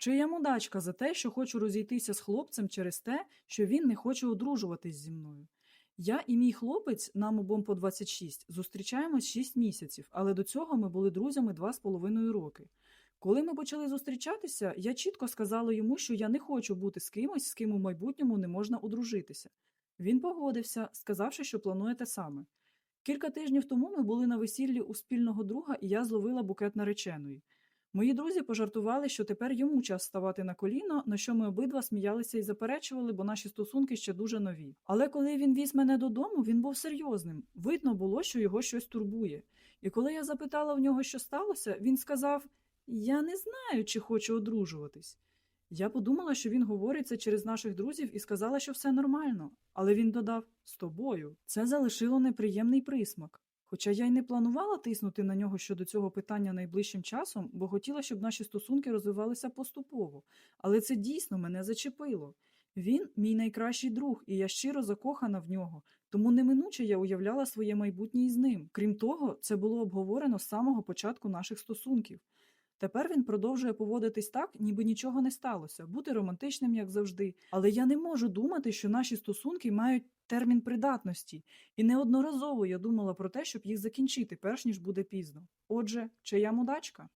Чи я мудачка за те, що хочу розійтися з хлопцем через те, що він не хоче одружуватись зі мною? Я і мій хлопець, нам обом по 26, зустрічаємось 6 місяців, але до цього ми були друзями 2,5 роки. Коли ми почали зустрічатися, я чітко сказала йому, що я не хочу бути з кимось, з ким у майбутньому не можна одружитися. Він погодився, сказавши, що планує те саме. Кілька тижнів тому ми були на весіллі у спільного друга, і я зловила букет нареченої. Мої друзі пожартували, що тепер йому час ставати на коліно, на що ми обидва сміялися і заперечували, бо наші стосунки ще дуже нові. Але коли він віз мене додому, він був серйозним. Видно було, що його щось турбує. І коли я запитала в нього, що сталося, він сказав: Я не знаю, чи хочу одружуватись. Я подумала, що він говорить це через наших друзів і сказала, що все нормально. Але він додав з тобою. Це залишило неприємний присмак. Хоча я й не планувала тиснути на нього щодо цього питання найближчим часом, бо хотіла, щоб наші стосунки розвивалися поступово. Але це дійсно мене зачепило. Він мій найкращий друг, і я щиро закохана в нього, тому неминуче я уявляла своє майбутнє із ним. Крім того, це було обговорено з самого початку наших стосунків. Тепер він продовжує поводитись так, ніби нічого не сталося, бути романтичним, як завжди. Але я не можу думати, що наші стосунки мають термін придатності, і неодноразово я думала про те, щоб їх закінчити, перш ніж буде пізно. Отже, чи я мудачка?